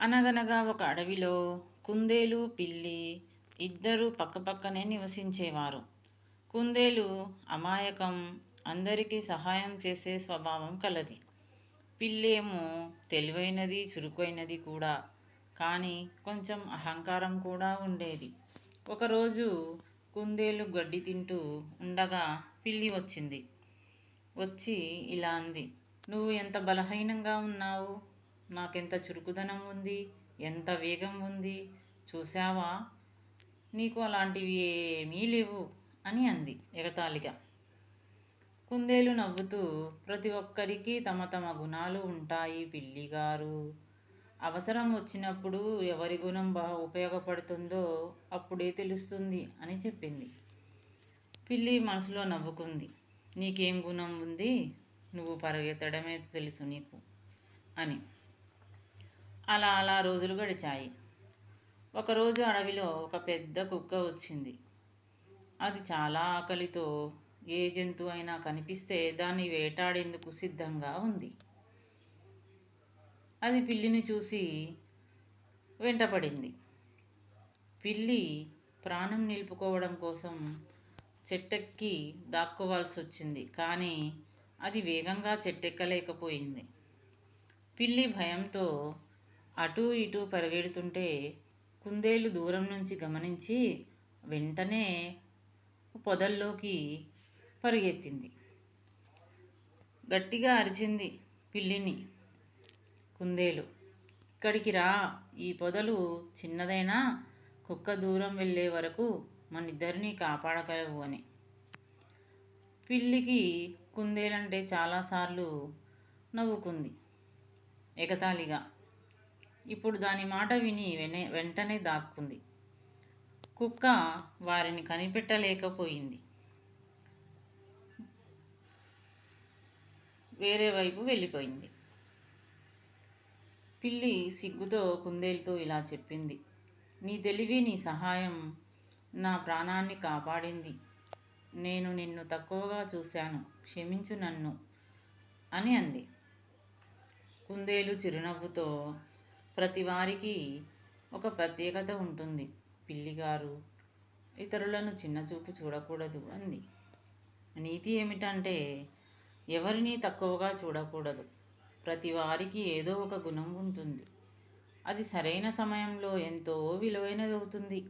అనగనగా ఒక అడవిలో కుందేలు పిల్లి ఇద్దరూ పక్కపక్కనే నివసించేవారు. కుందేలు అమాయకం అందరికీ సహాయం చేసే స్వభావం కలది. పిల్లేమో తెలివైనది చురుకైనది కూడా కానీ కొంచెం అహంకారం కూడా ఉండేది. ఒకరోజు కుందేలు గడ్డి తింటూ ఉండగా పిల్లి వచ్చింది. వచ్చి ఇలా అంది నువ్వు ఎంత బలహీనంగా ఉన్నావు? నాకెంత చురుకుదనం ఉంది? ఎంత వేగం ఉంది? చూసావా నీకు అలాంటివి ఏమీ లేవు అని అంది ఎగతాళిగా కుందేలు నవ్వుతూ ప్రతి ఒక్కరికి తమ తమ గుణాలు ఉంటాయి పిల్లిగారు అవసరం వచ్చినప్పుడు ఎవరి గుణం బాగా ఉపయోగపడుతుందో అప్పుడే తెలుస్తుంది అని చెప్పింది. పిల్లి మనసులో నవ్వుకుంది. నీకేం గుణం ఉంది? నువ్వు పరిగెత్తడమే తెలుసు నీకు అని. అలా అలా రోజులు గడిచాయి. ఒకరోజు అడవిలో ఒక పెద్ద కుక్క వచ్చింది. అది చాలా ఆకలితో ఏ జంతువు అయినా కనిపిస్తే దాన్ని వేటాడేందుకు సిద్ధంగా ఉంది. అది పిల్లిని చూసి వెంటపడింది. పిల్లి ప్రాణం నిలుపుకోవడం కోసం చెట్టెక్కి దాక్కోవాల్సి వచ్చింది కానీ అది వేగంగా చెట్టెక్కలేకపోయింది. పిల్లి భయంతో అటూ ఇటూ పరిగెడుతుంటే కుందేలు దూరం నుంచి గమనించి వెంటనే పొదల్లోకి పరిగెత్తింది. గట్టిగా అరిచింది పిల్లిని. కుందేలు ఇక్కడికి రా. ఈ పొదలు చిన్నదైనా కుక్క దూరం వెళ్ళే వరకు మనిద్దరినీ కాపాడగలవు అని. పిల్లికి కుందేలంటే చాలాసార్లు నవ్వుకుంది. ఎగతాళిగా ఇప్పుడు దాని మాట విని వెనే వెంటనే దాక్కుంది. కుక్క వారిని కనిపెట్టలేకపోయింది. వేరే వైపు వెళ్ళిపోయింది. పిల్లి సిగ్గుతో కుందేలుతో ఇలా చెప్పింది. నీ తెలివి నీ సహాయం నా ప్రాణాన్ని కాపాడింది. నేను నిన్ను తక్కువగా చూశాను. క్షమించు నన్ను అని అంది. కుందేలు చిరునవ్వుతో ప్రతి వారికి ఒక ప్రత్యేకత ఉంటుంది. పిల్లిగారు ఇతరులను చిన్నచూపు చూడకూడదు అంది. నీతి ఏమిటంటే ఎవరిని తక్కువగా చూడకూడదు. ప్రతి వారికి ఏదో ఒక గుణం ఉంటుంది. అది సరైన సమయంలో ఎంతో విలువైనది అవుతుంది